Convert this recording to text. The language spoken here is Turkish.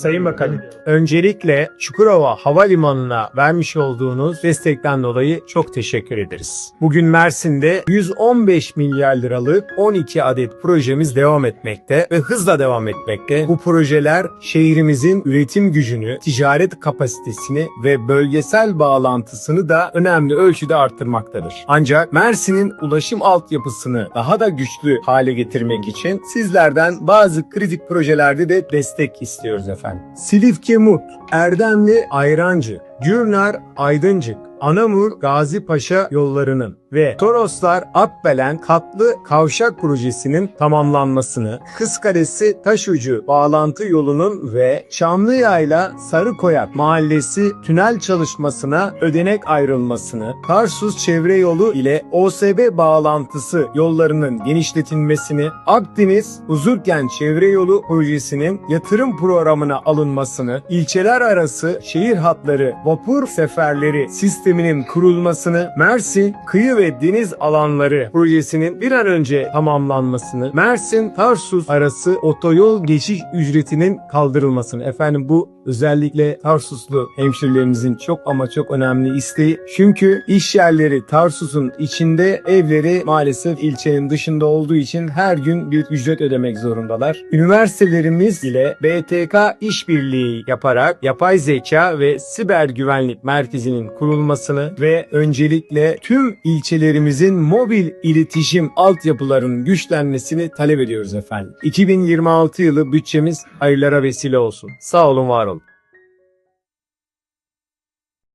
Sayın Bakanım, öncelikle Çukurova Havalimanı'na vermiş olduğunuz destekten dolayı çok teşekkür ederiz. Bugün Mersin'de 115 milyar liralık 12 adet projemiz devam etmekte ve hızla devam etmekte. Bu projeler şehrimizin üretim gücünü, ticaret kapasitesini ve bölgesel bağlantısını da önemli ölçüde arttırmaktadır. Ancak Mersin'in ulaşım altyapısını daha da güçlü hale getirmek için sizlerden bazı kritik projelerde de destek istiyoruz efendim. Silifke Mut, Erdemli Ayrancı, Gürnar Aydıncık, Anamur Gazi Paşa yollarının ve Toroslar Akbelen katlı kavşak projesinin tamamlanmasını, Kızkalesi Taşucu bağlantı yolunun ve Çamlıyayla Sarıkoyak mahallesi tünel çalışmasına ödenek ayrılmasını, Tarsus çevre yolu ile OSB bağlantısı yollarının genişletilmesini, Akdeniz Huzurkent çevre yolu projesinin yatırım programına alınmasını, ilçeler arası şehir hatları vapur seferleri sisteminin kurulmasını, Mersin kıyı ve deniz alanları projesinin bir an önce tamamlanmasını, Mersin Tarsus arası otoyol geçiş ücretinin kaldırılmasını. Efendim bu özellikle Tarsuslu hemşerilerimizin çok ama çok önemli isteği. Çünkü iş yerleri Tarsus'un içinde, evleri maalesef ilçenin dışında olduğu için her gün bir ücret ödemek zorundalar. Üniversitelerimiz ile BTK işbirliği yaparak yapay zeka ve siber güvenlik merkezinin kurulmasını ve öncelikle tüm ilçelerimizin mobil iletişim altyapılarının güçlenmesini talep ediyoruz efendim. 2026 yılı bütçemiz hayırlara vesile olsun. Sağ olun, var olun.